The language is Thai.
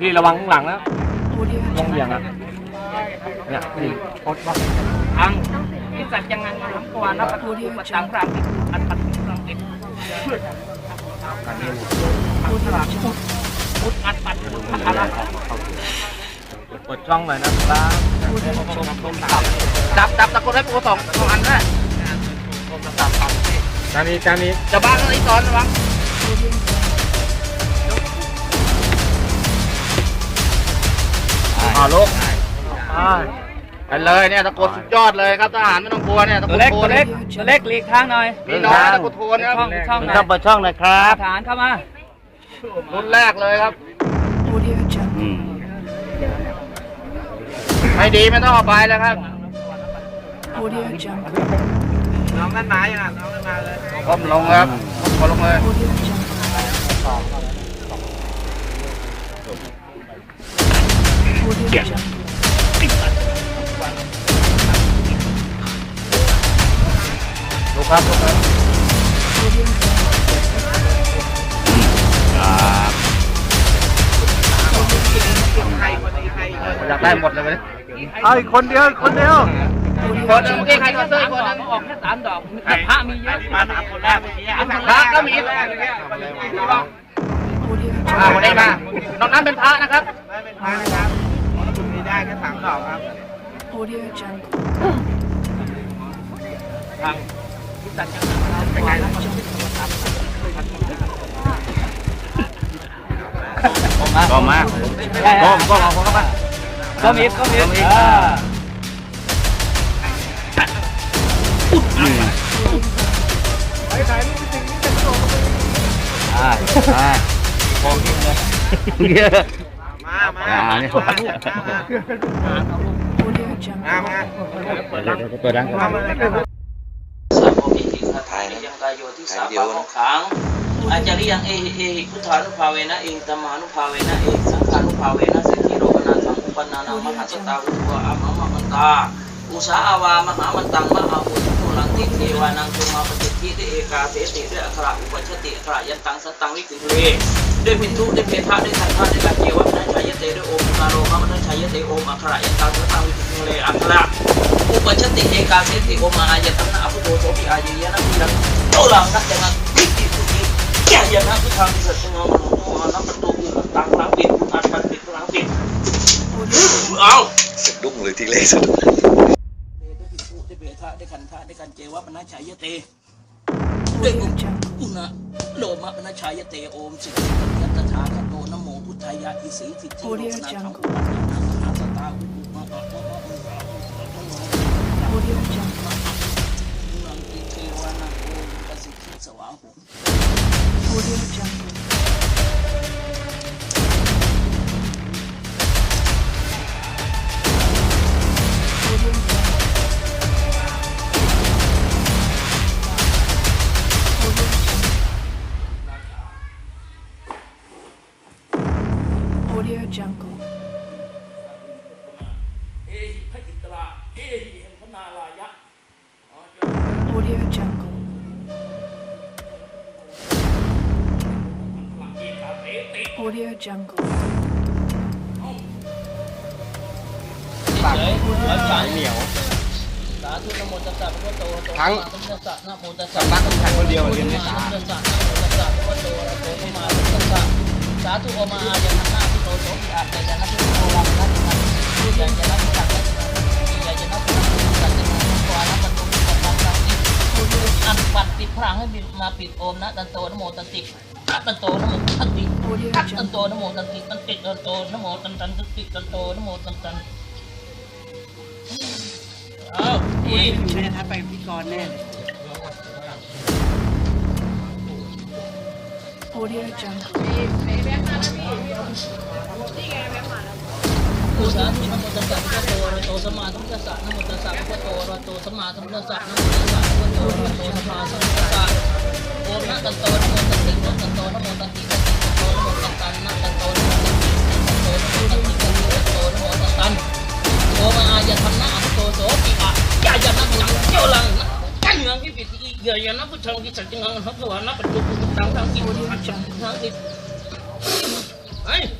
พี่ระวังข้างหลังนะ Audio ลงเบี่ยงอะเนี่ยนี่โคตรบ้าอังที่สัตยังไงน้ำตัวนับประตูประตังพระมิตรอันปัดพระมิตรกการนี้พุทธะพุทธพุทธอันปัดพุทธอะไรเปิดช่องหน่อยนะครับจับจับตะโกุดให้ปูสองสองอันนะการนี้การนี้จะบ้าอะไรซ้อนระ อ่าลูกอ่าไปเลยเนี่ยตะโกุดสุดยอดเลยครับทหารไม่ต้องกลัวเนี่ยตะตักุวดเล็กโทตัวเล็กตัวเล็กหลีกทางหน่อยมีน้อยตะโกุดโทนครับช่องช่องไหนต้องเปิดช่องหน่อยครับทหารเข้ามารุ่นแรกเลยครับ Audio jungle. ไม่ดีไม่ต้องเอาไปแล้วครับ Audio jungle. น้องนั่นมาอย่างน้องนั่นมาเลยก้มลงครับก้มลงเลย Audio jungle. Audio jungle. ลูกครับลูกครับอยากได้หมดเลยไหมเอาอีกคนเดียวอีกคนเดียวคนหนึ่งเมื่อกี้ใครก็เซื้อคนนึงออกแค่สามดอกแต่พระมีเยอะมาสามคนแรกเมื่อกี้พระก็มี Audio อ่าคน jungle. นี้มานอกนั้นเป็นพระนะครับ Audio jungle. ก็มาก็ก็เอาคนเข้ามาก็มีก็มีอ่าอ่าอ่าพองที่เลยเยอะมามาอ่านี่ Audio jungle. เปิดเลยเปิดดังสามโมมิติสัทานิยังกายโยทิสาปะโมขังอาจาริยังเอหิเอพุทธานุภาเวนะเอหิตมานุภาเวนะเอหิสังฆานุภาเวนะสักขิโรกนาสังอุปนานังมหัสตาวุตัวอะมะมะมันตาอุสาอาวามหามันตังมหาอุทุ ลังติเทวานังตุมาปฏิทิเดเอกาเสติด้วยอัคระอุปชติอัคระยันตังสัตตังวิกิเลด้วยพินทุด้วยเพทะด้วยขันธ์ด้วยกัจเจวัฒนชัยเตด้วยโอมนาโรมะมนัชัยเตโอมอัคระยันตังสัตตังวิกิเลอัคระอุปชติเอกาเสติโอมาอายตังนะอภุโตโสปิอายยะนะพิรังโตลังนักจังพิติสุติแก่ยะนะพุทธังสัจจงมนุโมานะประตูอุปตังลังปิดอันปันปิดลังปิดเอาสะดุ้งเลยทีแรกสะดุ้ง ขันธะได้ขันเจวะปนัชชายเต Audio jungle. อุณะโลมะปนัชชายเตโอมสิยัตถาคโตนโมพุทธายะอิสีสิจิโรนาธังอุปัฏฐานังมหาสตาวิปุมาอะมะมะ Audio jungle. นังอิเทวานังโอมปสิทธิสวาหุ Audio jungle. Audio เอหิพระอิตระเอหิแห่งพระนารายะ Audio jungle. เอกาเสติ Audio jungle. เฉยๆแล้วฉันเหนียว สาธุนะโมตัสสะพระพุทธโตทั้งตัสสะนะโมตัสสะรักแข่งคนเดียวเรียนไม่นะตาโมตัสสะนะโมตัสสะพระพุทธโตอะระโตสัมมาสัมพุทธัสสะสาธุโอมาอายะนะนะพุทโตโสปิอาเตยะนะพุทโตรังนะ อันปัดปิดพลังให้มาปิดโอมนะตันโตนโมตันติตันโตนโมตันติ Audio ตันโตนโมตันติตันติตันโตนโมตันตันตันติตันโตนโมตันตันอ้าวพี่ Audio jungle. อุสาธุนะโมตัสสะพระโตอะระโตสัมมาสัมพุทธัสสะนะโมตัสสะพระโตอะระโตสัมมาสัมพุทธัสสะนะโมตัสสะพระโตอะระโตสัมมาสัมพุทธัสสะโอมนะตันโตนะโมตันตินะตันโตนะโมตันติตันติตันโตนะโมตันตันนะตันโตนะโมตันติตันโตนะโมตันติตันติตันโตนะโมตันตันโอมาอายะธรรมะอัตโตโสปิอะยายะนะหลังเจ้าหลังกันยังที่ปิดอีกเยะนะพุทธังกิจจังหังพระวานะปัจจุบันตังตังกิจทังกิจทังกิจเฮ้ย Audio ครูบาอาจารย์ Audio Jungle. ให้ดีๆเนอะว่าเออ Audio Jungle. วางให้มันมีใจจะรับทางและ